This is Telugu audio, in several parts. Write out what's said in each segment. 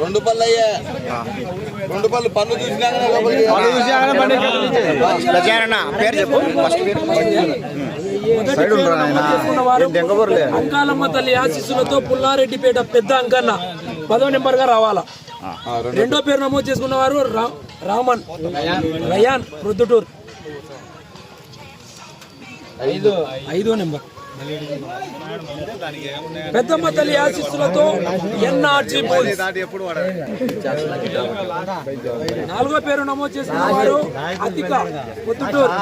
రెండు పళ్ళు అయ్యా రెండు పళ్ళు లోపలికి ప్రచారణ పేరు చెప్పు. అంకాలమ్మ తల్లి ఆశీస్సులతో పుల్లారెడ్డిపేట పెద్ద అంకన్న పదో నెంబర్గా రావాలా రెండో పేరు. నమోదు చేసుకున్న వారు రా- రామన్. రయాన్. ప్రొద్దుటూర్ ఐదో నెంబర్. పెద్దమ్మ తల్లి ఆశీస్సులతో ఎన్ఆర్జీ నాలుగో పేరు నమోదు చేసిన వారు అతిక పొద్దుటూరు.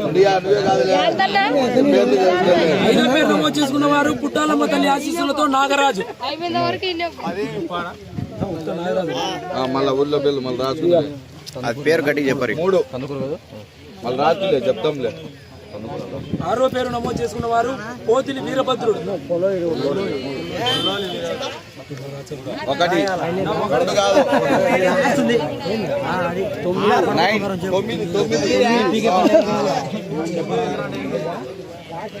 ఇండియా ఐదో పేరు నమోదు చేసుకున్న వారు పుట్టాలమ్మ తల్లి ఆశీస్సులతో నాగరాజు. అయిపోయిన వరకు మళ్ళా ఊర్లో పేర్లు మళ్ళీ రాసుకునే అది పేరు గట్టిగా చెప్పరు. మూడు. మళ్ళీ రాసులే చెప్తాంలే. ఆరో పేరు నమోదు చేసుకున్న వారు పోతిలి వీరభద్రుడు. ఒకటి. రెండు కాదు. నైన్. తొమ్మిది తొమ్మిది.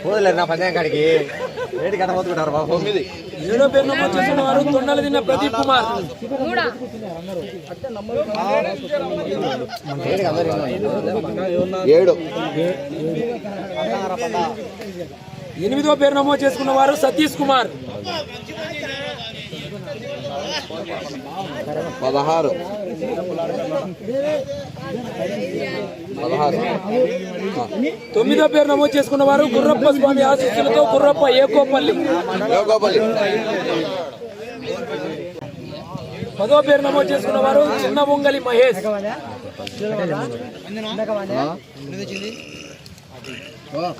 పోదులే నా పందెం కాడికి. రేటు కట్ట పోతుకుంటారు బాబు? తొమ్మిది. ఏడో పేరు నమోదు చేసుకున్న వారు తొండల తిన్న ప్రదీప్ కుమార్. ఏడు. ఎనిమిదో పేరు నమోదు చేసుకున్న వారు సతీష్ కుమార్. పదహారు. తొమ్మిదో పేరు నమోదు చేసుకున్న వారు గుర్రప్ప స్వామి ఆశీస్సులతో గుర్రప్ప ఏకోపల్లి. పదో పేరు నమోదు చేసుకున్న వారు చిన్న పొంగలి మహేష్.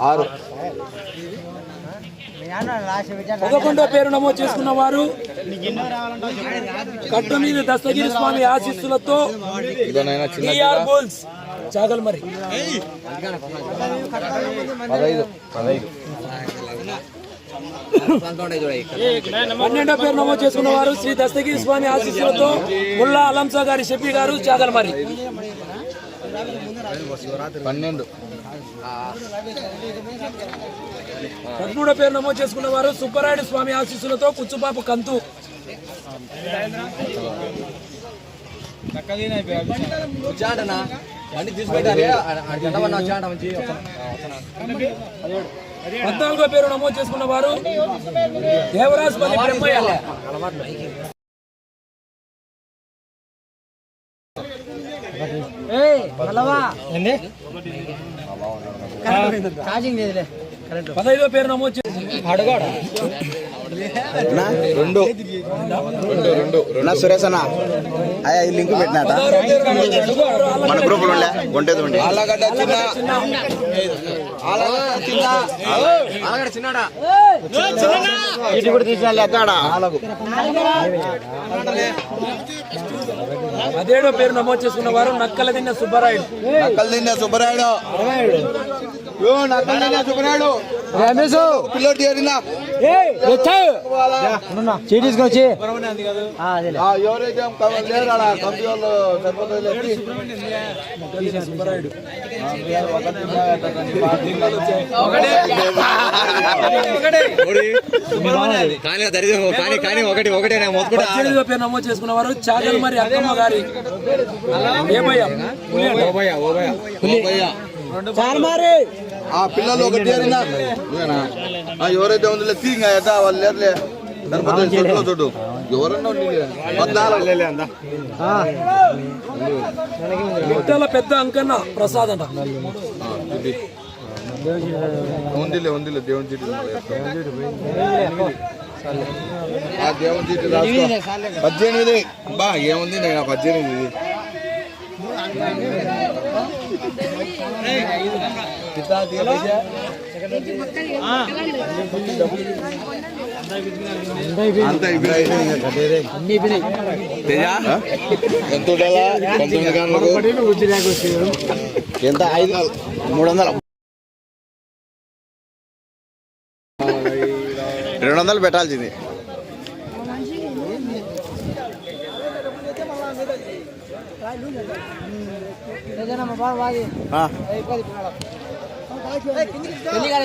ఆరు. పదకొండో పేరు నమోదు చేసుకున్న వారు కట్టుమీద దస్తగిరి స్వామి ఆశీస్సులతో బుల్స్. చాగల్ మరి. పన్నెండో పేరు నమోదు చేసుకున్న వారు శ్రీ దస్తగిరి స్వామి ఆశీస్సులతో ముల్లా అలంసా గారి షఫీ గారు చాగల్ మరి. పన్నెండు. పదమూడో పేరు నమోదు చేసుకున్న వారు సుబ్బరాయుడు స్వామి ఆశీస్సులతో కుచ్చుపాపు కంతు. పద్నాలుగో పేరు నమోదు చేసుకున్న వారు దేవరాజపల్లి బ్రహ్మయ్య. పదహైదో పేరు నమోదు చేసి రెండు రెండు. రెండు నా సురేష్ అన్న. అయ్యా ఈ లింక్ పెట్టినాట పదహారో పేరు నమోదు చేసుకున్న వారు మన గ్రూప్లో ఉండే ఉండే. ఆలగడ్డ చిన్న. చిన్న. ఆలగడ్డ చిన్న. ఇటు కూడా తీసినా ఎక్కడ పదిహేడో పేరు నమోదు చేసుకున్న వారు నక్కల తిన్న సుబ్బరాయుడు. నక్కలు తిన్నా సుబ్బరాయుడు. నక్కలు తిన్నా సుబ్బరాయుడు. పిల్లోటి ఏరినా చీటీ తీసుకొచ్చి ఎవరైతే కానీ కానీ ఒకటి ఒకటే పేరు నమోదు చేసుకున్న వారు చాగల్ మరి అక్కమ్మ గారి ఏమయ్య ఓబయ్య. ఆ పిల్లలు ఒకటి ఏరినా నువ్వేనా? ఆ, ఎవరైతే ఉందిలే తీంగా ఎట్టా వాళ్ళు లేరులే సరిపోతుంది చూడు చూడు. ఎవరన్నా. పద్నాలుగు. పెద్ద అంకన్న ప్రసాద్ అంట. ఉందిలే ఉందిలే దేవుని చీటి ఆ దేవుని చీటి రాసుకో. పద్దెనిమిది. బా ఏముంది నేను పద్దెనిమిది. అంతా అయిపోయినాయి. తేజా? ఎంత ఉండాలా? పంతొమ్మిది గంటలకు ఎంత ఐదు? మూడు వందలు రెండు వందలు పెట్టాల్సింది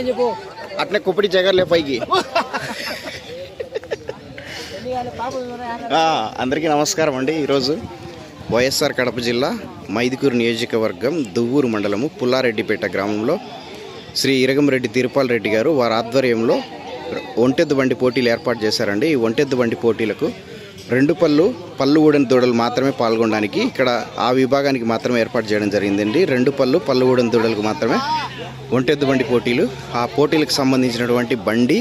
చెప్పు. అట్నే కుప్పటి జగర్లే పైకి. అందరికీ నమస్కారం అండి. ఈరోజు వైఎస్ఆర్ కడప జిల్లా మైదుకూరు నియోజకవర్గం దువ్వూరు మండలము పుల్లారెడ్డిపేట గ్రామంలో శ్రీ ఇరగంరెడ్డి తిరుపాల్ రెడ్డి గారు వారి ఆధ్వర్యంలో ఒంటెద్దు బండి పోటీలు ఏర్పాటు చేశారండి. ఈ ఒంటెద్దు బండి పోటీలకు రెండు పళ్ళు పళ్ళు ఊడని దూడలు మాత్రమే పాల్గొనడానికి ఇక్కడ ఆ విభాగానికి మాత్రమే ఏర్పాటు చేయడం జరిగిందండి. రెండు పళ్ళు పళ్ళు ఊడని దూడలకు మాత్రమే ఒంటెద్దు బండి పోటీలు. ఆ పోటీలకు సంబంధించినటువంటి బండి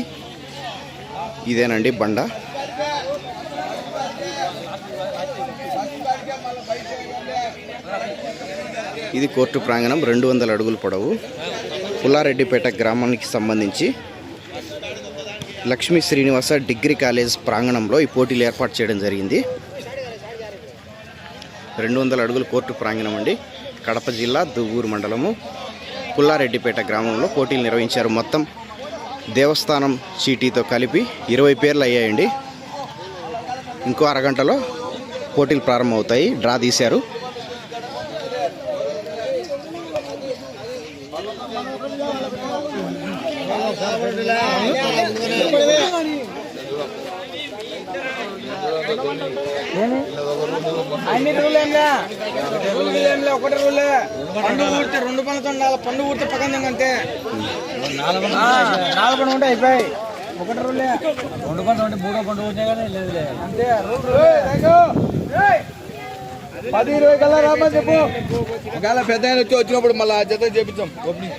ఇదేనండి బండ. ఇది కోర్టు ప్రాంగణం రెండు వందల అడుగులు పొడవు. పుల్లారెడ్డిపేట గ్రామానికి సంబంధించి లక్ష్మీ శ్రీనివాస డిగ్రీ కాలేజ్ ప్రాంగణంలో ఈ పోటీలు ఏర్పాటు చేయడం జరిగింది. రెండు వందల అడుగుల కోర్టు ప్రాంగణం అండి. కడప జిల్లా దువ్వూరు మండలము పుల్లారెడ్డిపేట గ్రామంలో పోటీలు నిర్వహించారు. మొత్తం దేవస్థానం చీటీతో కలిపి ఇరవై పేర్లు అయ్యాయండి. ఇంకో అరగంటలో పోటీలు ప్రారంభమవుతాయి. డ్రా తీశారు. అన్ని రూల్ ఏంలే రూల్ ఏంలే ఒకటి రూలే పండు ఊరితే రెండు పనులతో ఉండాలి పండు ఊరితే పక్కన అంతే. నాలుగు పండు ఉంటే అయిపోయి. ఒకటి రూలే రెండు పండు ఉంటే మూడో పండు ఉంటే కానీ లేదులే అంతే రూల్ పది ఇరవై కల్లా రామని చెప్పు. ఒకవేళ పెద్ద ఆయన వచ్చి వచ్చినప్పుడు మళ్ళీ ఆ జత చేపించాం. ఓపెనింగ్.